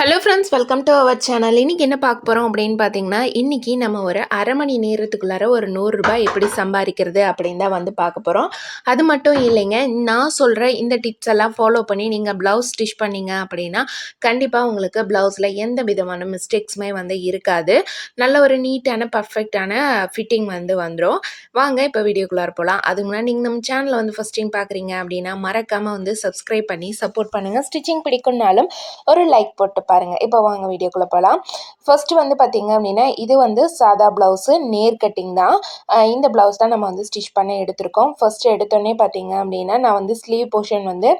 Hello friends welcome to our channel இன்றைக்கி என்ன பார்க்க போகிறோம் அப்படின்னு பார்த்தீங்கன்னா இன்றைக்கி நம்ம ஒரு அரை மணி நேரத்துக்குள்ளார ஒரு நூறுரூபா எப்படி சம்பாதிக்கிறது அப்படின்னு தான் வந்து பார்க்க போகிறோம் அது மட்டும் இல்லைங்க நான் சொல்கிற இந்த டிப்ஸ் எல்லாம் ஃபாலோ பண்ணி நீங்கள் ப்ளவுஸ் ஸ்டிச் பண்ணீங்க அப்படின்னா கண்டிப்பாக உங்களுக்கு ப்ளவுஸில் எந்த விதமான மிஸ்டேக்ஸுமே வந்து இருக்காது. நல்ல ஒரு நீட்டான பர்ஃபெக்டான ஃபிட்டிங் வந்து வந்துடும் வாங்க இப்போ வீடியோக்குள்ளார போகலாம் அதுக்கு முன்னாடி நீங்கள் நம்ம சேனலை வந்து ஃபஸ்ட் டைம் பார்க்குறீங்க அப்படின்னா மறக்காமல் வந்து சப்ஸ்கிரைப் பண்ணி சப்போர்ட் பண்ணுங்கள் ஸ்டிச்சிங் பிடிக்கும்னாலும் ஒரு லைக் போட்டு பாருங்கள் இப்போ வாங்க வீடியோக்குள்ளே போகலாம் ஃபர்ஸ்ட் வந்து பார்த்தீங்க அப்படின்னா இது வந்து சாதா ப்ளவுஸு நேர் கட்டிங் தான். இந்த ப்ளவுஸ் தான் நம்ம வந்து ஸ்டிச் பண்ண எடுத்திருக்கோம். ஃபர்ஸ்ட் எடுத்தோடனே பார்த்தீங்க அப்படின்னா நான் வந்து ஸ்லீவ் போர்ஷன் வந்து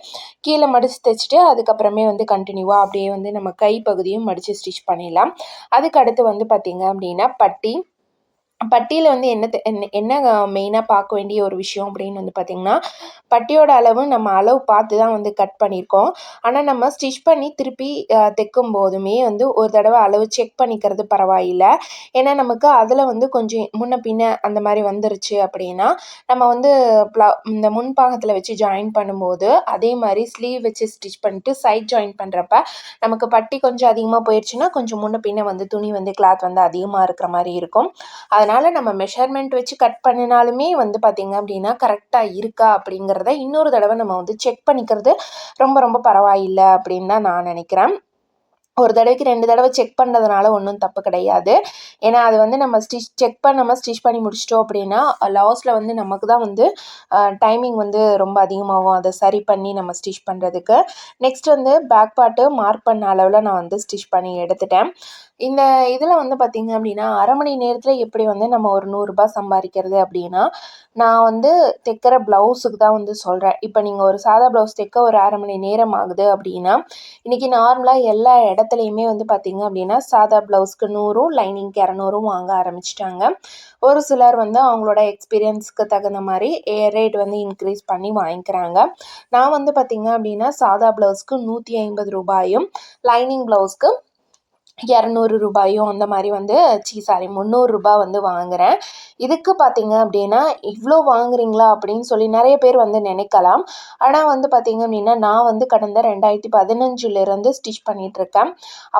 கீழே மடித்து தைச்சிட்டு அதுக்கப்புறமே வந்து கண்டினியூவாக அப்படியே வந்து நம்ம கை பகுதியும் மடித்து ஸ்டிச் பண்ணிடலாம். அதுக்கு அடுத்து வந்து பார்த்திங்க அப்படின்னா பட்டி. பட்டியில் வந்து என்ன தெ- என்ன என்ன மெயினாக பார்க்க வேண்டிய ஒரு விஷயம் அப்படின்னு வந்து பார்த்திங்கன்னா பட்டியோட அளவு நம்ம அளவு பார்த்து தான் வந்து கட் பண்ணியிருக்கோம். ஆனால் நம்ம ஸ்டிச் பண்ணி திருப்பி தைக்கும் போதுமே வந்து ஒரு தடவை அளவு செக் பண்ணிக்கிறது பரவாயில்லை. ஏன்னா நமக்கு அதில் வந்து கொஞ்சம் முன்ன பின்ன அந்த மாதிரி வந்துருச்சு அப்படின்னா நம்ம வந்து ப்ள இந்த முன்பாகத்தில் வச்சு ஜாயின் பண்ணும்போது அதே மாதிரி ஸ்லீவ் வச்சு ஸ்டிச் பண்ணிட்டு சைட் ஜாயின் பண்ணுறப்ப நமக்கு பட்டி கொஞ்சம் அதிகமாக போயிடுச்சுன்னா கொஞ்சம் முன்ன பின்ன வந்து துணி வந்து கிளாத் வந்து அதிகமாக இருக்கிற மாதிரி இருக்கும். அதனால் அதனால் நம்ம மெஷர்மெண்ட் வச்சு கட் பண்ணினாலுமே வந்து பார்த்திங்க அப்படின்னா கரெக்டாக இருக்கா அப்படிங்கிறத இன்னொரு தடவை நம்ம வந்து செக் பண்ணிக்கிறது ரொம்ப ரொம்ப பரவாயில்லை அப்படின்னு தான் நான் நினைக்கிறேன். ஒரு தடவைக்கு ரெண்டு தடவை செக் பண்ணுறதுனால ஒன்றும் தப்பு கிடையாது. ஏன்னா அது வந்து நம்ம ஸ்டிச் செக் பண்ணாமல் ஸ்டிச் பண்ணி முடிச்சிட்டோம் அப்படின்னா லாஸ்ட்டில் வந்து நமக்கு தான் வந்து டைமிங் வந்து ரொம்ப அதிகமாகும். அதை சரி பண்ணி நம்ம ஸ்டிச் பண்ணுறதுக்கு நெக்ஸ்ட் வந்து பேக் பார்ட்டு மார்க் பண்ண அளவில் நான் வந்து ஸ்டிச் பண்ணி எடுத்துட்டேன். இந்த இதில் வந்து பார்த்திங்க அப்படின்னா அரை மணி நேரத்தில் எப்படி வந்து நம்ம ஒரு நூறுரூபா சம்பாதிக்கிறது அப்படின்னா நான் வந்து தைக்கிற ப்ளவுஸுக்கு தான் வந்து சொல்கிறேன் இப்போ நீங்கள் ஒரு சாதா ப்ளவுஸ் தைக்க ஒரு அரை மணி நேரம் ஆகுது அப்படின்னா இன்றைக்கி நார்மலாக எல்லா இடத்துலையுமே வந்து பார்த்திங்க அப்படின்னா சாதா ப்ளவுஸ்க்கு நூறும் லைனிங்க்கு இரநூறும் வாங்க ஆரம்பிச்சிட்டாங்க. ஒரு சிலர் வந்து அவங்களோட எக்ஸ்பீரியன்ஸ்க்கு தகுந்த மாதிரி ரேட் வந்து இன்க்ரீஸ் பண்ணி வாங்கிக்கிறாங்க. நான் வந்து பார்த்திங்க அப்படின்னா சாதா ப்ளவுஸ்க்கு நூற்றி ஐம்பது ரூபாயும் லைனிங் ப்ளவுஸ்க்கு இரநூறு ரூபாயும் அந்த மாதிரி வந்து சீ சாரி முந்நூறுரூபா வந்து வாங்குகிறேன் இதுக்கு பார்த்தீங்க அப்படின்னா இவ்வளோ வாங்குறீங்களா அப்படின்னு சொல்லி நிறைய பேர் வந்து நினைக்கலாம். ஆனால் வந்து பார்த்தீங்க அப்படின்னா நான் வந்து கடந்த ரெண்டாயிரத்தி பதினஞ்சுலேருந்து ஸ்டிச் பண்ணிகிட்ருக்கேன்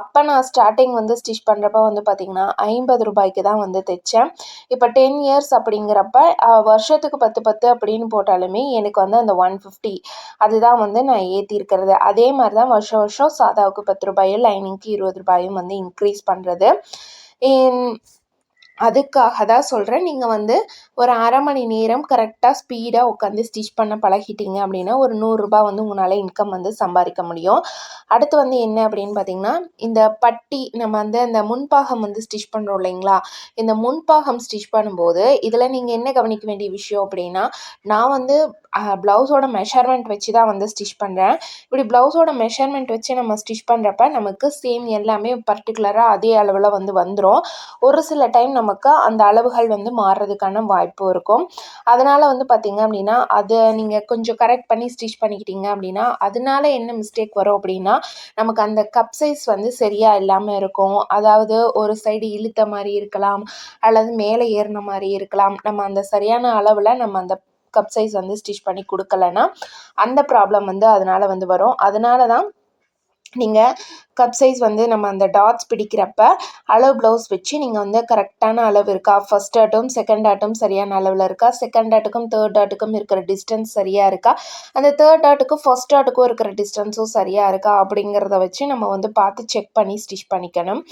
அப்போ நான் ஸ்டார்டிங் வந்து ஸ்டிச் பண்ணுறப்ப வந்து பார்த்திங்கன்னா ஐம்பது ரூபாய்க்கு தான் வந்து தைச்சேன். இப்போ டென் இயர்ஸ் அப்படிங்கிறப்ப வருஷத்துக்கு பத்து பத்து அப்படின்னு போட்டாலுமே எனக்கு வந்து அந்த ஒன் ஃபிஃப்டி அதுதான் வந்து நான் ஏற்றிருக்கிறது அதே மாதிரி தான் வருஷம் வருஷம் சாதாவுக்கு பத்து ரூபாயும் லைனிங்க்கு இருபது ரூபாயும் வந்து இன்க்ரீஸ் பண்ணுறது அதுக்காக தான் சொல்கிறேன் நீங்கள் வந்து ஒரு அரை மணி நேரம் கரெக்டாக ஸ்பீடாக உட்காந்து ஸ்டிச் பண்ண பழகிட்டீங்க அப்படின்னா ஒரு நூறுரூபா வந்து உங்களால் இன்கம் வந்து சம்பாதிக்க முடியும். அடுத்து வந்து என்ன அப்படின்னு பார்த்தீங்கன்னா இந்த பட்டி நம்ம வந்து அந்த முன்பாகம் வந்து ஸ்டிச் பண்ணுறோம் இல்லைங்களா? இந்த முன்பாகம் ஸ்டிச் பண்ணும்போது இதில் நீங்கள் என்ன கவனிக்க வேண்டிய விஷயம் அப்படின்னா நான் வந்து ப்ளவுஸோட மெஷர்மெண்ட் வச்சு தான் வந்து ஸ்டிச் பண்ணுறேன் இப்படி ப்ளவுஸோட மெஷர்மெண்ட் வச்சு நம்ம ஸ்டிச் பண்ணுறப்ப நமக்கு சேம் எல்லாமே பர்டிகுலராக அதே அளவில் வந்து வந்துடும் ஒரு சில டைம் நம்ம நமக்கு அந்த அளவுகள் வந்து மாறுறதுக்கான வாய்ப்பு இருக்கும். அதனால் வந்து பார்த்திங்க அப்படின்னா அதை நீங்கள் கொஞ்சம் கரெக்ட் பண்ணி ஸ்டிச் பண்ணிக்கிட்டீங்க அப்படின்னா அதனால என்ன மிஸ்டேக் வரும் அப்படின்னா நமக்கு அந்த கப் சைஸ் வந்து சரியாக இல்லாமல் இருக்கும். அதாவது ஒரு சைடு இழுத்த மாதிரி இருக்கலாம் அல்லது மேலே ஏறின மாதிரி இருக்கலாம். நம்ம அந்த சரியான அளவில் நம்ம அந்த கப் சைஸ் வந்து ஸ்டிச் பண்ணி கொடுக்கலன்னா அந்த ப்ராப்ளம் வந்து அதனால் வந்து வரும். அதனால தான் நீங்கள் கப் சைஸ் வந்து நம்ம அந்த டாட்ஸ் பிடிக்கிறப்ப அளவு ப்ளவுஸ் வச்சு நீங்கள் வந்து கரெக்டான அளவு இருக்கா? ஃபர்ஸ்ட் ஆட்டும் செகண்ட் ஆட்டும் சரியான அளவில் இருக்கா? செகண்ட் டாட்டுக்கும் தேர்ட் டாட்டுக்கும் இருக்கிற டிஸ்டன்ஸ் சரியாக இருக்கா? அந்த தேர்ட் டாட்டுக்கும் ஃபர்ஸ்ட் டாட்டுக்கும் இருக்கிற டிஸ்டன்ஸும் சரியாக இருக்கா? அப்படிங்கிறத வச்சு நம்ம வந்து பார்த்து செக் பண்ணி ஸ்டிச் பண்ணிக்கணும்.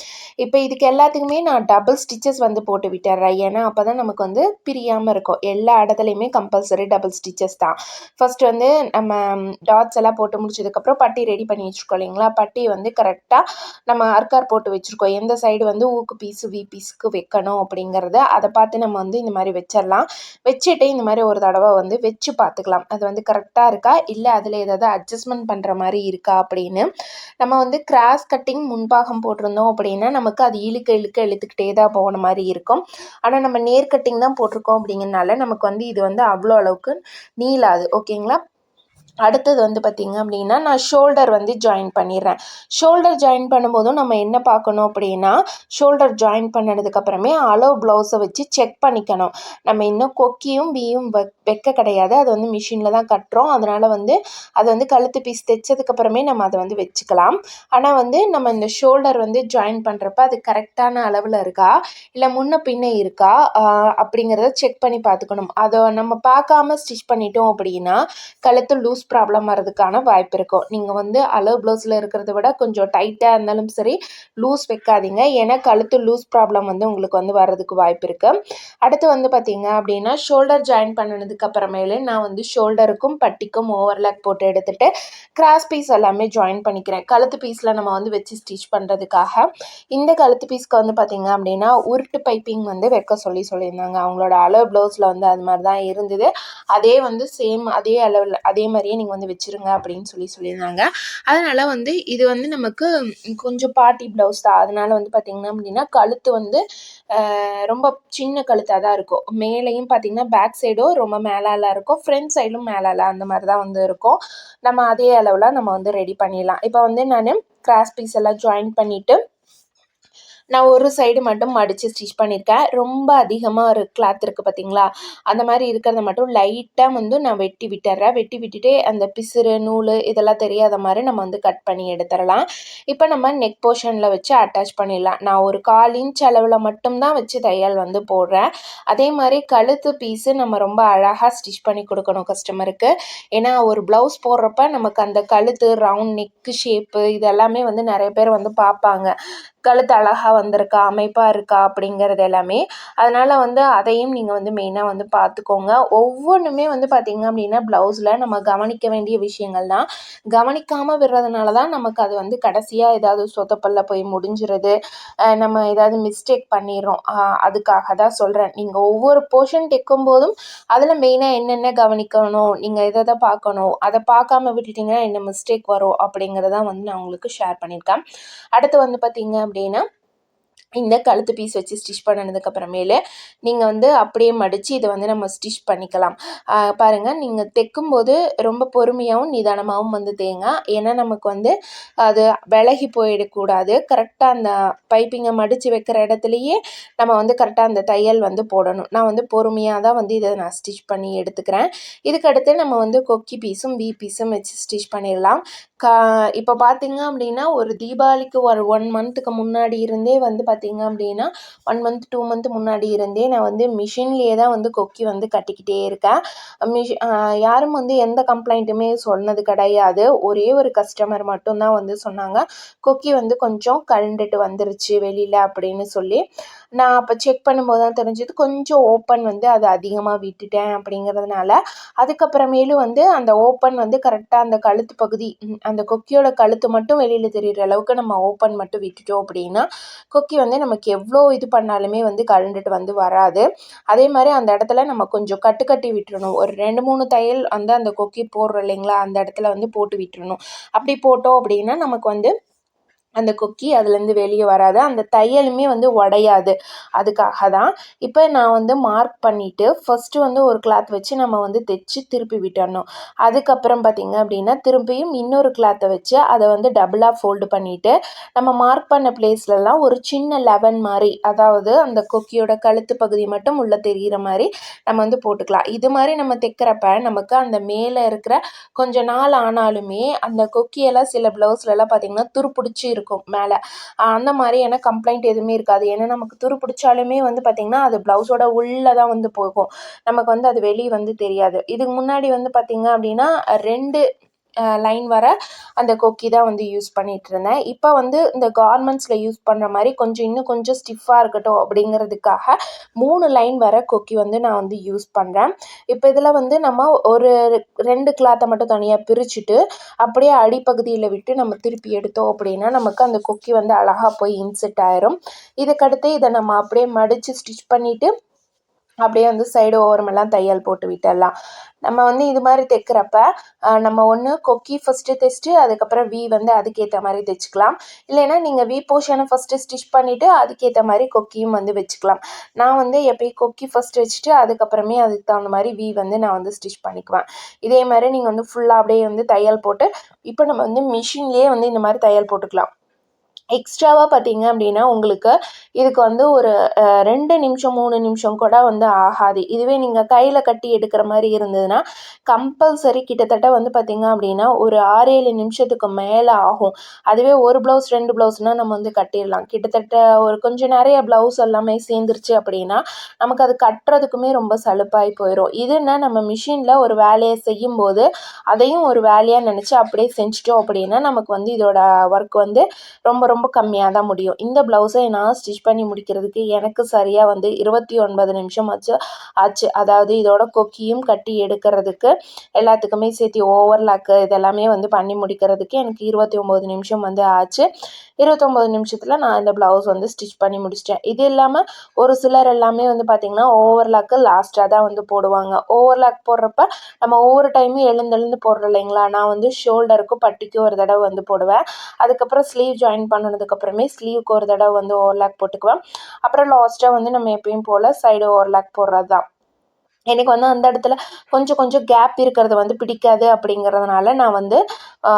இப்போ இதுக்கு எல்லாத்துக்குமே நான் டபுள் ஸ்டிச்சஸ் வந்து போட்டு விட்டுறேன் ஏன்னா அப்போ தான் நமக்கு வந்து பிரியாமல் இருக்கும். எல்லா இடத்துலையுமே கம்பல்சரி டபுள் ஸ்டிச்சஸ் தான். ஃபர்ஸ்ட் வந்து நம்ம டாட்ஸ் எல்லாம் போட்டு முடிச்சதுக்கப்புறம் பட்டி ரெடி பண்ணி வச்சுருக்கோம் இல்லைங்களா? பட்டி வந்து கரெக்டாக நம்ம அர்க்கார் போட்டு வச்சுருக்கோம். எந்த சைடு வந்து ஊக்கு பீஸு வி பீஸுக்கு வைக்கணும் அப்படிங்கிறத அதை பார்த்து நம்ம வந்து இந்த மாதிரி வச்சிடலாம். வச்சுட்டு இந்த மாதிரி ஒரு தடவை வந்து வச்சு பார்த்துக்கலாம். அது வந்து கரெக்டாக இருக்கா? இல்லை அதில் ஏதாவது அட்ஜஸ்ட்மெண்ட் பண்ணுற மாதிரி இருக்கா அப்படின்னு. நம்ம வந்து கிராஸ் கட்டிங் முன்பாகம் போட்டிருந்தோம் அப்படின்னா நமக்கு அது இழுக்க இழுக்க இழுத்துக்கிட்டே தான் போன மாதிரி இருக்கும். ஆனால் நம்ம நேர் கட்டிங் தான் போட்டிருக்கோம் அப்படிங்கிறனால நமக்கு வந்து இது வந்து அவ்வளோ அளவுக்கு நீளாது. ஓகேங்களா? அடுத்தது வந்து பார்த்திங்க அப்படின்னா நான் ஷோல்டர் வந்து ஜாயின் பண்ணிடுறேன். ஷோல்டர் ஜாயின் பண்ணும்போதும் நம்ம என்ன பார்க்கணும் அப்படின்னா ஷோல்டர் ஜாயின் பண்ணதுக்கப்புறமே அளவு ப்ளவுஸை வச்சு செக் பண்ணிக்கணும். நம்ம இன்னும் கொக்கியும் பியும் வைக்க கிடையாது. அது வந்து மிஷினில் தான் கட்டுறோம். அதனால் வந்து அது வந்து கழுத்து பீஸ் தைச்சதுக்கப்புறமே நம்ம அதை வந்து வச்சுக்கலாம். ஆனால் வந்து நம்ம இந்த ஷோல்டர் வந்து ஜாயின் பண்ணுறப்ப அது கரெக்டான அளவில் இருக்கா? இல்லை முன்ன பின்ன இருக்கா? அப்படிங்கிறத செக் பண்ணி பார்த்துக்கணும். அதை நம்ம பார்க்காம ஸ்டிச் பண்ணிட்டோம் அப்படின்னா கழுத்து லூஸ் ப்ராப்ளம் வரதுக்கான வாய்ப்பு இருக்கும். நீங்கள் வந்து அளவு ப்ளவுஸில் இருக்கிறத விட கொஞ்சம் டைட்டாக இருந்தாலும் சரி லூஸ் வைக்காதீங்க. ஏன்னா கழுத்து லூஸ் ப்ராப்ளம் வந்து உங்களுக்கு வந்து வர்றதுக்கு வாய்ப்பு இருக்குது அடுத்து வந்து பார்த்தீங்க அப்படின்னா ஷோல்டர் ஜாயின் பண்ணினதுக்கு அப்புறமேலே நான் வந்து ஷோல்டருக்கும் பட்டிக்கும் ஓவர்லாக் போட்டு எடுத்துகிட்டு கிராஸ் பீஸ் எல்லாமே ஜாயின் பண்ணிக்கிறேன். கழுத்து பீஸில் நம்ம வந்து வச்சு ஸ்டிச் பண்ணுறதுக்காக இந்த கழுத்து பீஸ்க்கு வந்து பார்த்திங்க அப்படின்னா உருட்டு பைப்பிங் வந்து வைக்க சொல்லி சொல்லியிருந்தாங்க. அவங்களோட அளவு ப்ளவுஸில் வந்து அது மாதிரி தான் இருந்தது. அதே வந்து சேம் அதே அளவில் அதே மாதிரியே நீங்கள் வந்து வச்சுருங்க அப்படின்னு சொல்லி சொல்லியிருந்தாங்க. அதனால் வந்து இது வந்து நமக்கு கொஞ்சம் பார்ட்டி ப்ளவுஸ் தான். அதனால் வந்து பார்த்திங்கன்னா அப்படின்னா கழுத்து வந்து ரொம்ப சின்ன கழுத்தாக தான் இருக்கும். மேலேயும் பார்த்திங்கன்னா பேக் சைடும் ரொம்ப மேலால இருக்கும். ஃப்ரண்ட் சைடும் மேலால அந்த மாதிரி தான் வந்து இருக்கும். நம்ம அதே அளவில் நம்ம வந்து ரெடி பண்ணிடலாம். இப்போ வந்து நான் கிராஸ் பீஸ் எல்லாம் ஜாயின் பண்ணிவிட்டு நான் ஒரு சைடு மட்டும் மடித்து ஸ்டிச் பண்ணியிருக்கேன் ரொம்ப அதிகமாக ஒரு கிளாத் இருக்குது பார்த்தீங்களா அந்த மாதிரி இருக்கிறத மட்டும் லைட்டாக வந்து நான் வெட்டி விட்டுறேன். வெட்டி விட்டுட்டு அந்த பிசுறு நூல் இதெல்லாம் தெரியாத மாதிரி நம்ம வந்து கட் பண்ணி எடுத்துடலாம். இப்போ நம்ம நெக் போர்ஷனில் வச்சு அட்டாச் பண்ணிடலாம். நான் ஒரு கால் இன்ச் அளவில் மட்டும்தான் வச்சு தையல் வந்து போடுறேன். அதே மாதிரி கழுத்து பீஸு நம்ம ரொம்ப அழகாக ஸ்டிச் பண்ணி கொடுக்கணும் கஸ்டமருக்கு ஏன்னா ஒரு ப்ளவுஸ் போடுறப்ப நமக்கு அந்த கழுத்து ரவுண்ட் நெக்கு ஷேப்பு இதெல்லாமே வந்து நிறைய பேர் வந்து பார்ப்பாங்க. கழுத்து அழகாக வந்திருக்கா அமைப்பாக இருக்கா அப்படிங்கிறது எல்லாமே. அதனால் வந்து அதையும் நீங்கள் வந்து மெயினாக வந்து பார்த்துக்கோங்க ஒவ்வொன்றுமே வந்து பார்த்திங்க அப்படின்னா ப்ளவுஸில் நம்ம கவனிக்க வேண்டிய விஷயங்கள் தான். கவனிக்காமல் விடுறதுனால தான் நமக்கு அது வந்து கடைசியாக ஏதாவது சொத்தப்பல்ல போய் முடிஞ்சிருது. நம்ம ஏதாவது மிஸ்டேக் பண்ணிடுறோம். அதுக்காக தான் சொல்கிறேன் நீங்கள் ஒவ்வொரு போர்ஷன் தைக்கும் போதும் அதில் மெயினாக என்னென்ன கவனிக்கணும் நீங்கள் எதை எதை பார்க்கணும் அதை பார்க்காம விட்டுட்டிங்கன்னா என்ன மிஸ்டேக் வரும் அப்படிங்கிறதான் வந்து நான் உங்களுக்கு ஷேர் பண்ணியிருக்கேன். அடுத்து வந்து பார்த்திங்க அப்படின்னா இந்த கழுத்து பீஸ் வச்சு ஸ்டிச் பண்ணதுக்கப்புறமேலு நீங்கள் வந்து அப்படியே மடித்து இதை வந்து நம்ம ஸ்டிச் பண்ணிக்கலாம். பாருங்கள் நீங்கள் தைக்கும்போது ரொம்ப பொறுமையாகவும் நிதானமாகவும் வந்து தேங்க. ஏன்னா நமக்கு வந்து அது விலகி போயிடக்கூடாது. கரெக்டாக அந்த பைப்பிங்கை மடித்து வைக்கிற இடத்துலையே நம்ம வந்து கரெக்டாக அந்த தையல் வந்து போடணும். நான் வந்து பொறுமையாக தான் வந்து இதை நான் ஸ்டிச் பண்ணி எடுத்துக்கிறேன். இதுக்கடுத்து நம்ம வந்து கொக்கி பீஸும் பி பீஸும் வச்சு ஸ்டிச் பண்ணிடலாம். கா இப்போ பார்த்தீங்க அப்படின்னா ஒரு தீபாவளிக்கு ஒரு ஒன் மந்த்துக்கு முன்னாடி இருந்தே வந்து பார்த்திங்க அப்படின்னா ஒன் மந்த் டூ மந்த் முன்னாடி இருந்தே நான் வந்து மிஷின்லேயே தான் வந்து கொக்கி வந்து கட்டிக்கிட்டே இருக்கேன். மிஷி யாரும் வந்து எந்த கம்ப்ளைண்ட்டுமே சொன்னது கிடையாது. ஒரே ஒரு கஸ்டமர் மட்டும்தான் வந்து சொன்னாங்க. கொக்கி வந்து கொஞ்சம் கழண்டுட்டு வந்துருச்சு வெளியில் அப்படின்னு சொல்லி. நான் அப்போ செக் பண்ணும்போது தான் தெரிஞ்சது. கொஞ்சம் ஓப்பன் வந்து அது அதிகமாக விட்டுட்டேன் அப்படிங்கிறதுனால அதுக்கப்புறமேலும் வந்து அந்த ஓப்பன் வந்து கரெக்டாக அந்த கழுத்து பகுதி அந்த கொக்கியோட கழுத்து மட்டும் வெளியில் தெரிகிற அளவுக்கு நம்ம ஓப்பன் மட்டும் விட்டுட்டோம் அப்படின்னா கொக்கி வந்து நமக்கு எவ்வளோ இது பண்ணாலுமே வந்து கழண்டுட்டு வந்து வராது. அதே மாதிரி அந்த இடத்துல நம்ம கொஞ்சம் கட்டு கட்டி விட்டுறணும். ஒரு ரெண்டு மூணு தையல் வந்து அந்த கொக்கி போடுறோம் இல்லைங்களா? அந்த இடத்துல வந்து போட்டு விட்டுறணும். அப்படி போட்டோம் அப்படின்னா நமக்கு வந்து அந்த கொக்கி அதுலேருந்து வெளியே வராது. அந்த தையலுமே வந்து உடையாது. அதுக்காக தான் இப்போ நான் வந்து மார்க் பண்ணிவிட்டு ஃபஸ்ட்டு வந்து ஒரு கிளாத் வச்சு நம்ம வந்து தைச்சி திருப்பி விட்டுடணும் அதுக்கப்புறம் பார்த்திங்க அப்படின்னா திரும்பியும் இன்னொரு கிளாத்தை வச்சு அதை வந்து டபுளாக ஃபோல்டு பண்ணிவிட்டு நம்ம மார்க் பண்ண பிளேஸ்லலாம் ஒரு சின்ன லெவன் மாதிரி அதாவது அந்த கொக்கியோட கழுத்து பகுதி மட்டும் உள்ளே தெரிகிற மாதிரி நம்ம வந்து போட்டுக்கலாம். இது மாதிரி நம்ம தைக்கிறப்ப நமக்கு அந்த மேலே இருக்கிற கொஞ்ச நாள் ஆனாலுமே அந்த கொக்கியெல்லாம் சில ப்ளவுஸ்லலாம் பார்த்திங்கன்னா துருப்பிடிச்சி இருக்கும். இருக்கும் மேலே. அந்த மாதிரியான கம்ப்ளைண்ட் எதுவுமே இருக்காது. ஏன்னா நமக்கு துரு பிடிச்சாலுமே வந்து பார்த்திங்கன்னா அது ப்ளவுஸோட உள்ளே தான் வந்து போகும். நமக்கு வந்து அது வெளியே வந்து தெரியாது. இதுக்கு முன்னாடி வந்து பார்த்திங்க அப்படின்னா ரெண்டு லைன் வர அந்த கொக்கி தான் வந்து யூஸ் பண்ணிகிட்டு இருந்தேன் இப்போ வந்து இந்த கார்மெண்ட்ஸில் யூஸ் பண்ணுற மாதிரி கொஞ்சம் இன்னும் கொஞ்சம் ஸ்டிஃபாக இருக்கட்டும் அப்படிங்கிறதுக்காக மூணு லைன் வர கொக்கி வந்து நான் வந்து யூஸ் பண்ணுறேன் இப்போ இதில் வந்து நம்ம ஒரு ரெண்டு கிளாத்தை மட்டும் தனியாக பிரிச்சுட்டு அப்படியே அடிப்பகுதியில் விட்டு நம்ம திருப்பி எடுத்தோம் அப்படின்னா நமக்கு அந்த கொக்கி வந்து அழகாக போய் இன்செட் ஆயிரும். இதுக்கடுத்து இதை நம்ம அப்படியே மடித்து ஸ்டிச் பண்ணிவிட்டு அப்படியே வந்து சைடு ஓரமெல்லாம் தையல் போட்டு விட்டுடலாம். நம்ம வந்து இது மாதிரி தைக்கிறப்ப நம்ம ஒன்று கொக்கி ஃபஸ்ட்டு தைச்சிட்டு அதுக்கப்புறம் வி வந்து அதுக்கேற்ற மாதிரி தைச்சிக்கலாம். இல்லைன்னா நீங்கள் வி போர்ஷனை ஃபஸ்ட்டு ஸ்டிச் பண்ணிவிட்டு அதுக்கேற்ற மாதிரி கொக்கியும் வந்து வச்சுக்கலாம். நான் வந்து எப்பயும் கொக்கி ஃபஸ்ட்டு வச்சுட்டு அதுக்கப்புறமே அதுக்கு தகுந்த மாதிரி வி வந்து நான் வந்து ஸ்டிச் பண்ணிக்குவேன். இதே மாதிரி நீங்கள் வந்து ஃபுல்லாக அப்படியே வந்து தையல் போட்டு இப்போ நம்ம வந்து மிஷின்லேயே வந்து இந்த மாதிரி தையல் போட்டுக்கலாம். எக்ஸ்ட்ராவாக பார்த்தீங்க அப்படின்னா உங்களுக்கு இதுக்கு வந்து ஒரு ரெண்டு நிமிஷம் மூணு நிமிஷம் கூட வந்து ஆகாது. இதுவே நீங்கள் கையில் கட்டி எடுக்கிற மாதிரி இருந்ததுன்னா கம்பல்சரி கிட்டத்தட்ட வந்து பார்த்திங்க அப்படின்னா ஒரு ஆறு ஏழு நிமிஷத்துக்கு மேலே ஆகும். அதுவே ஒரு ப்ளவுஸ் ரெண்டு ப்ளவுஸ்னால் நம்ம வந்து கட்டிடலாம். கிட்டத்தட்ட ஒரு கொஞ்சம் நிறைய ப்ளவுஸ் எல்லாமே சேர்ந்துருச்சு அப்படின்னா நமக்கு அது கட்டுறதுக்குமே ரொம்ப சலுப்பாகி போயிடும் இதுன்னா நம்ம மிஷினில் ஒரு வேலையை செய்யும்போது அதையும் ஒரு வேலையாக நினச்சி அப்படியே செஞ்சிட்டோம் அப்படின்னா நமக்கு வந்து இதோட ஒர்க் வந்து ரொம்ப ரொம்ப ரொம்ப கம்மியாக தான் முடியும். இந்த ப்ளவுஸை நான் ஸ்டிச் பண்ணி முடிக்கிறதுக்கு எனக்கு சரியாக வந்து இருபத்தி ஒன்பது நிமிஷம் ஆச்சு ஆச்சு. அதாவது இதோட கொக்கியும் கட்டி எடுக்கிறதுக்கு எல்லாத்துக்குமே சேர்த்து ஓவர்லாக்கு இதெல்லாமே வந்து பண்ணி முடிக்கிறதுக்கு எனக்கு இருபத்தி ஒம்பது நிமிஷம் வந்து ஆச்சு. இருபத்தொம்போது நிமிஷத்தில் நான் இந்த ப்ளவுஸ் வந்து ஸ்டிச் பண்ணி முடிச்சிட்டேன். இது இல்லாமல் ஒரு சிலர் எல்லாமே வந்து பார்த்திங்கன்னா ஓவர்லாக்கு லாஸ்ட்டாக தான் வந்து போடுவாங்க. ஓவர்லாக் போடுறப்ப நம்ம ஒவ்வொரு டைமும் எழுந்து எழுந்து போடுறோம் இல்லைங்களா? நான் வந்து ஷோல்டருக்கும் பட்டிக்கும் ஒரு தடவை வந்து போடுவேன். அதுக்கப்புறம் ஸ்லீவ் ஜாயின் பண்ண பண்ணதுக்கப்புறமே ஸ்லீவுக்கு ஒரு தடவை வந்து ஓவர்லாக் போட்டுக்குவேன். அப்புறம் லாஸ்ட்டாக வந்து நம்ம எப்பயும் போல் சைடு ஓவர்லாக் போடுறது தான் எனக்கு வந்து அந்த இடத்துல கொஞ்சம் கொஞ்சம் கேப் இருக்கிறது வந்து பிடிக்காது அப்படிங்கிறதுனால நான் வந்து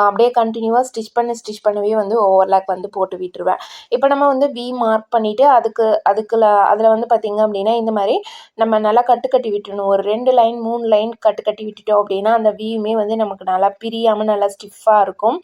அப்படியே கண்டினியூவாக ஸ்டிச் பண்ணி ஸ்டிச் பண்ணவே வந்து ஓவர்லாக் வந்து போட்டு விட்டுருவேன். இப்போ நம்ம வந்து வி மார்க் பண்ணிவிட்டு அதுக்கு அதுக்குள்ள அதில் வந்து பார்த்திங்க அப்படின்னா இந்த மாதிரி நம்ம நல்லா கட்டு கட்டி விட்டுணும் ஒரு ரெண்டு லைன் மூணு லைன் கட்டு கட்டி விட்டுட்டோம் அப்படின்னா அந்த வியுமே வந்து நமக்கு நல்லா பிரியாமல் நல்லா ஸ்டிஃபாக இருக்கும்.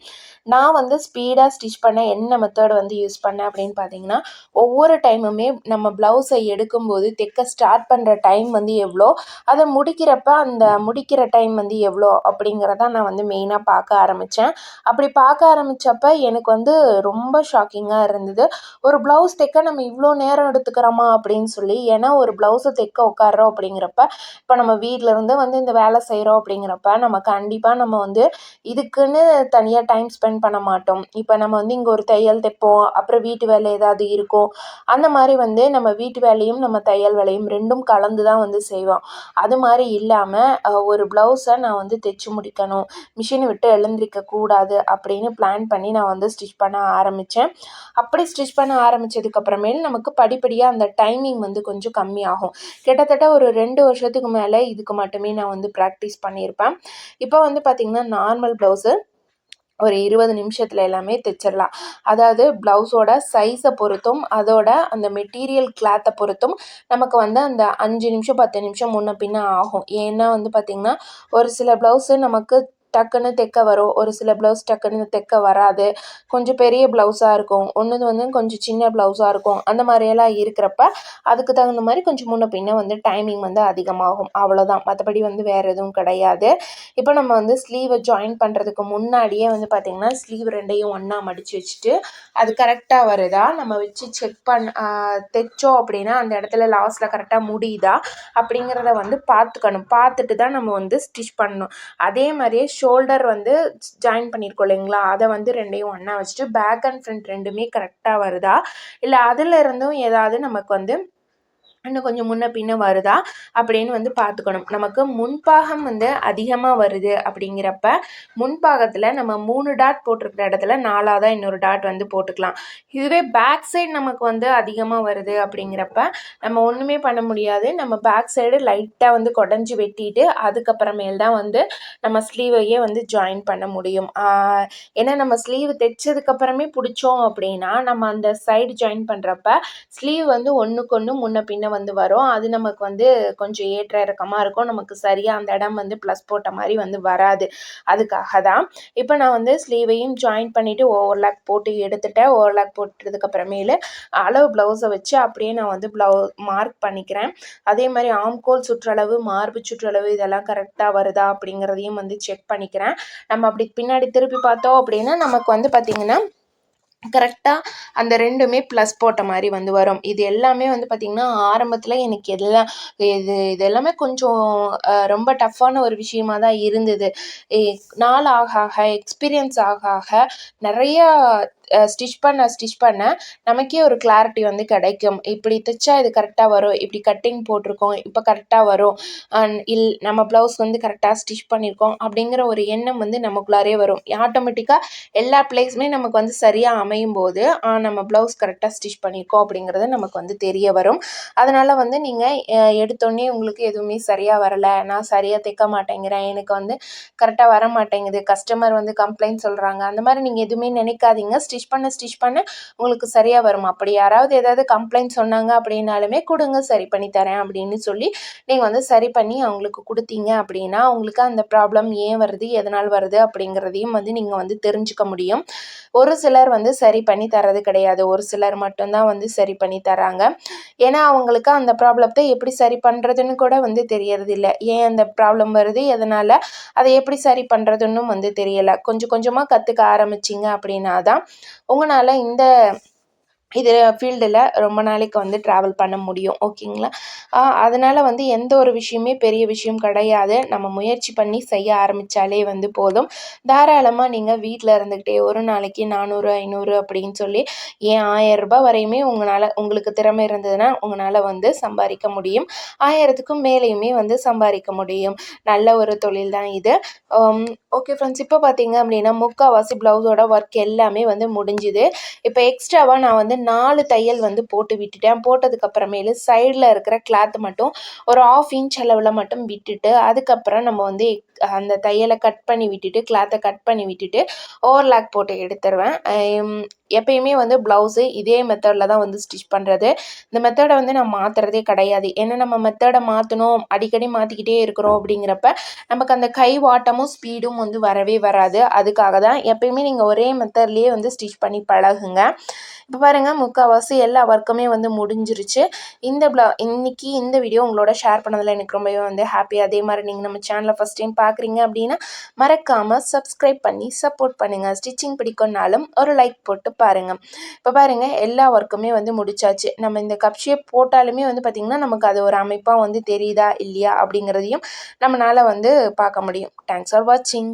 நான் வந்து ஸ்பீடாக ஸ்டிச் பண்ண என்ன மெத்தட் வந்து யூஸ் பண்ணேன் அப்படின்னு பார்த்தீங்கன்னா ஒவ்வொரு டைமுமே நம்ம ப்ளவுஸை எடுக்கும்போது தைக்க ஸ்டார்ட் பண்ணுற டைம் வந்து எவ்வளோ அதை முடிக்கிறப்ப அந்த முடிக்கிற டைம் வந்து எவ்வளோ அப்படிங்கிறத நான் வந்து மெயினாக பார்க்க ஆரம்பித்தேன் அப்படி பார்க்க ஆரம்பித்தப்ப எனக்கு வந்து ரொம்ப ஷாக்கிங்காக இருந்தது. ஒரு ப்ளவுஸ் தைக்க நம்ம இவ்வளோ நேரம் எடுத்துக்கிறோமா அப்படின்னு சொல்லி ஏன்னா ஒரு ப்ளவுஸை தைக்க உட்காடுறோம் அப்படிங்கிறப்ப இப்போ நம்ம வீட்டில் இருந்து வந்து இந்த வேலை செய்கிறோம் அப்படிங்கிறப்ப நம்ம கண்டிப்பாக நம்ம வந்து இதுக்குன்னு தனியாக டைம் ஸ்பெண்ட் பண்ண மாட்டோம். இப்போ நம்ம வந்து இங்கே ஒரு தையல் தைப்போம் அப்புறம் வீட்டு வேலை ஏதாவது இருக்கும் அந்த மாதிரி வந்து நம்ம வீட்டு வேலையும் நம்ம தையல் வேலையும் ரெண்டும் கலந்து தான் வந்து செய்வோம். அது மாதிரி இல்லாமல் ஒரு ப்ளவுஸை நான் வந்து தைச்சி முடிக்கணும் மிஷினை விட்டு எழுந்திரிக்க கூடாது அப்படின்னு பிளான் பண்ணி நான் வந்து ஸ்டிச் பண்ண ஆரம்பித்தேன் அப்படி ஸ்டிச் பண்ண ஆரம்பித்ததுக்கப்புறமேல் நமக்கு படிப்படியாக அந்த டைமிங் வந்து கொஞ்சம் கம்மியாகும் கிட்டத்தட்ட ஒரு ரெண்டு வருஷத்துக்கு மேலே இதுக்கு மட்டுமே நான் வந்து ப்ராக்டிஸ் பண்ணியிருப்பேன். இப்போ வந்து பார்த்திங்கன்னா நார்மல் ப்ளவுஸு ஒரு இருபது நிமிஷத்தில் எல்லாமே தைச்சிடலாம். அதாவது ப்ளவுஸோட சைஸை பொறுத்தும் அதோட அந்த மெட்டீரியல் கிளாத்தை பொறுத்தும் நமக்கு வந்து அந்த அஞ்சு நிமிஷம் பத்து நிமிஷம் முன்ன பின்ன ஆகும். ஏன்னா வந்து பார்த்திங்கன்னா ஒரு சில ப்ளவுஸு நமக்கு டக்குன்னு தைக்க வரும். ஒரு சில ப்ளவுஸ் டக்குன்னு தைக்க வராது. கொஞ்சம் பெரிய ப்ளவுஸாக இருக்கும். ஒன்று வந்து கொஞ்சம் சின்ன ப்ளவுஸாக இருக்கும். அந்த மாதிரியெல்லாம் இருக்கிறப்ப அதுக்கு தகுந்த மாதிரி கொஞ்சம் முன்ன பின்ன வந்து டைமிங் வந்து அதிகமாகும். அவ்வளோதான் மற்றபடி வந்து வேறு எதுவும் கிடையாது. இப்போ நம்ம வந்து ஸ்லீவை ஜாயின் பண்ணுறதுக்கு முன்னாடியே வந்து பார்த்திங்கன்னா ஸ்லீவ் ரெண்டையும் ஒன்றா மடித்து வச்சுட்டு அது கரெக்டாக வருதா? நம்ம வச்சு செக் பண்ண தைச்சோம் அப்படின்னா அந்த இடத்துல லாஸ்ட்டில் கரெக்டாக முடியுதா? அப்படிங்கிறத வந்து பார்த்துக்கணும் பார்த்துட்டு தான் நம்ம வந்து ஸ்டிச் பண்ணணும். அதே மாதிரியே ஷோல்டர் வந்து ஜாயின் பண்ணியிருக்கோம் இல்லைங்களா? அதை வந்து ரெண்டையும் ஒன்றா வச்சுட்டு பேக் அண்ட் ஃப்ரண்ட் ரெண்டுமே கரெக்டாக வருதா? இல்லை அதில் இருந்தும் ஏதாவது நமக்கு வந்து இன்னும் கொஞ்சம் முன்ன பின்ன வருதா அப்படின்னு வந்து பார்த்துக்கணும். நமக்கு முன்பாகம் வந்து அதிகமாக வருது அப்படிங்கிறப்ப முன்பாகத்தில் நம்ம மூணு டாட் போட்டிருக்கிற இடத்துல நாலாவதாக இன்னொரு டாட் வந்து போட்டுக்கலாம். இதுவே பேக் சைடு நமக்கு வந்து அதிகமாக வருது அப்படிங்கிறப்ப நம்ம ஒன்றுமே பண்ண முடியாது. நம்ம பேக் சைடு லைட்டாக வந்து குடஞ்சி வெட்டிட்டு அதுக்கப்புறமேல் தான் வந்து நம்ம ஸ்லீவையே வந்து ஜாயின் பண்ண முடியும். ஏன்னா நம்ம ஸ்லீவ் தைச்சதுக்கப்புறமே பிடிச்சோம் அப்படின்னா நம்ம அந்த சைடு ஜாயின் பண்ணுறப்ப ஸ்லீவ் வந்து ஒன்றுக்கு ஒன்று முன்ன பின்ன வந்து வரும். அது நமக்கு வந்து கொஞ்சம் ஏற்ற இறக்கமாக இருக்கும். நமக்கு சரியாக அந்த இடம் வந்து ப்ளஸ் போட்ட மாதிரி வந்து வராது. அதுக்காக தான். இப்போ நான் வந்து ஸ்லீவையும் ஜாயின் பண்ணிவிட்டு ஓவர்லாக் போட்டு எடுத்துட்டேன். ஓவர்லாக் போட்டதுக்கப்புறமேலு அளவு ப்ளவுஸை வச்சு அப்படியே நான் வந்து ப்ளவு மார்க் பண்ணிக்கிறேன். அதே மாதிரி ஆம்கோல் சுற்றளவு மார்பு சுற்றளவு இதெல்லாம் கரெக்டாக வருதா அப்படிங்கிறதையும் வந்து செக் பண்ணிக்கிறேன். நம்ம அப்படி பின்னாடி திருப்பி பார்த்தோம் அப்படின்னா நமக்கு வந்து பார்த்திங்கன்னா கரெக்டாக அந்த ரெண்டுமே ப்ளஸ் போட்ட மாதிரி வந்து வரும். இது எல்லாமே வந்து பார்த்திங்கன்னா ஆரம்பத்தில் எனக்கு எல்லாம் இது இது எல்லாமே கொஞ்சம் ரொம்ப டஃப்பான ஒரு விஷயமா தான் இருந்தது. நாள் ஆக ஆக எக்ஸ்பீரியன்ஸ் ஆக ஆக நிறையா ஸ்டிச் பண்ண ஸ்டிச் பண்ண நமக்கே ஒரு கிளாரிட்டி வந்து கிடைக்கும். இப்படி தைச்சா இது கரெக்டாக வரும். இப்படி கட்டிங் போட்டிருக்கோம். இப்போ கரெக்டாக வரும். இல் நம்ம ப்ளவுஸ் வந்து கரெக்டாக ஸ்டிச் பண்ணியிருக்கோம். அப்படிங்கிற ஒரு எண்ணம் வந்து நமக்குள்ளாரே வரும். ஆட்டோமேட்டிக்காக எல்லா ப்ளேஸுமே நமக்கு வந்து சரியாக அமையும் போது நம்ம ப்ளவுஸ் கரெக்டாக ஸ்டிச் பண்ணியிருக்கோம். அப்படிங்கிறது நமக்கு வந்து தெரிய வரும். அதனால் வந்து நீங்கள் எடுத்தோடனே உங்களுக்கு எதுவுமே சரியாக வரலை. நான் சரியாக தைக்க மாட்டேங்கிறேன். எனக்கு வந்து கரெக்டாக வர மாட்டேங்குது. கஸ்டமர் வந்து கம்ப்ளைண்ட் சொல்கிறாங்க அந்த மாதிரி நீங்கள் எதுவுமே நினைக்காதீங்க. ஸ்டிச் ஸ்டிச் பண்ண ஸ்டிச் பண்ண. உங்களுக்கு சரியாக வரும்? அப்படி யாராவது ஏதாவது கம்ப்ளைண்ட் சொன்னாங்க அப்படின்னாலுமே கொடுங்க சரி பண்ணி தரேன் அப்படின்னு சொல்லி நீங்கள் வந்து சரி பண்ணி அவங்களுக்கு கொடுத்தீங்க அப்படின்னா அவங்களுக்கு அந்த ப்ராப்ளம் ஏன் வருது எதனால் வருது அப்படிங்கிறதையும் வந்து நீங்கள் வந்து தெரிஞ்சுக்க முடியும். ஒரு சிலர் வந்து சரி பண்ணி தரது கிடையாது. ஒரு சிலர் மட்டும்தான் வந்து சரி பண்ணி தராங்க ஏன்னா அவங்களுக்கு அந்த ப்ராப்ளத்தை எப்படி சரி பண்ணுறதுன்னு கூட வந்து தெரியறதில்ல. ஏன் அந்த ப்ராப்ளம் வருது எதனால் அதை எப்படி சரி பண்ணுறதுன்னு வந்து தெரியலை. கொஞ்சம் கொஞ்சமாக கற்றுக்க ஆரம்பிச்சிங்க அப்படின்னா தான் உங்களால் இந்த இது ஃபீல்டில் ரொம்ப நாளைக்கு வந்து ட்ராவல் பண்ண முடியும். ஓகேங்களா அதனால் வந்து எந்த ஒரு விஷயமே பெரிய விஷயம் கிடையாது. நம்ம முயற்சி பண்ணி செய்ய ஆரம்பித்தாலே வந்து போதும். தாராளமாக நீங்கள் வீட்டில் இருந்துக்கிட்டே ஒரு நாளைக்கு நானூறு ஐநூறு அப்படின்னு சொல்லி ஏன் ஆயரரூபா வரையுமே உங்களால் உங்களுக்கு திறமை இருந்ததுன்னா உங்களால் வந்து சம்பாதிக்க முடியும். ஆயிரத்துக்கும் மேலேயுமே வந்து சம்பாதிக்க முடியும். நல்ல ஒரு தொழில் தான் இது. ஓகே ஃப்ரெண்ட்ஸ் இப்போ பார்த்தீங்க அப்படின்னா முக்கால்வாசி ப்ளவுஸோட ஒர்க் எல்லாமே வந்து முடிஞ்சுது. இப்போ எக்ஸ்ட்ராவாக நான் வந்து நாலு தையல் வந்து போட்டு விட்டுட்டேன். போட்டதுக்கப்புறமேலு சைடில் இருக்கிற கிளாத் மட்டும் ஒரு ஆஃப் இன்ச் அளவில் மட்டும் விட்டுட்டு அதுக்கப்புறம் நம்ம வந்து அந்த தையலை கட் பண்ணி விட்டுட்டு கிளாத்தை கட் பண்ணி விட்டுட்டு ஓவர்லாக் போட்டு எடுத்துருவேன். எப்பயுமே வந்து ப்ளவுஸு இதே மெத்தடில் தான் வந்து ஸ்டிச் பண்ணுறது இந்த மெத்தடை வந்து நான் மாற்றுறதே கிடையாது. ஏன்னா நம்ம மெத்தடை மாற்றணும் அடிக்கடி மாற்றிக்கிட்டே இருக்கிறோம் அப்படிங்கிறப்ப நமக்கு அந்த கை வாட்டமும் ஸ்பீடும் வந்து வரவே வராது. அதுக்காக தான் எப்பயுமே நீங்கள் ஒரே மெத்தட்லேயே வந்து ஸ்டிச் பண்ணி பழகுங்க. இப்போ பாருங்கள் முக்கால்வாசி எல்லா ஒர்க்குமே வந்து முடிஞ்சிருச்சு. இந்த ப்ளா இன்றைக்கி இந்த வீடியோ உங்களோட ஷேர் பண்ணதில் எனக்கு ரொம்பவே வந்து ஹாப்பி அதே மாதிரி நீங்கள் நம்ம சேனலை ஃபஸ்ட் டைம் பார்க்குறீங்க அப்படின்னா மறக்காமல் சப்ஸ்கிரைப் பண்ணி சப்போர்ட் பண்ணுங்கள் ஸ்டிச்சிங் பிடிக்கும்னாலும் ஒரு லைக் போட்டு பாருங்கள் இப்போ பாருங்கள் எல்லா ஒர்க்குமே வந்து முடிச்சாச்சு. நம்ம இந்த கப் ஷேப் போட்டாலுமே வந்து பார்த்திங்கன்னா நமக்கு அது ஒரு அமைப்பாக வந்து தெரியுதா இல்லையா அப்படிங்கிறதையும் நம்மளால் வந்து பார்க்க முடியும். தேங்க்ஸ் ஃபார் வாட்சிங்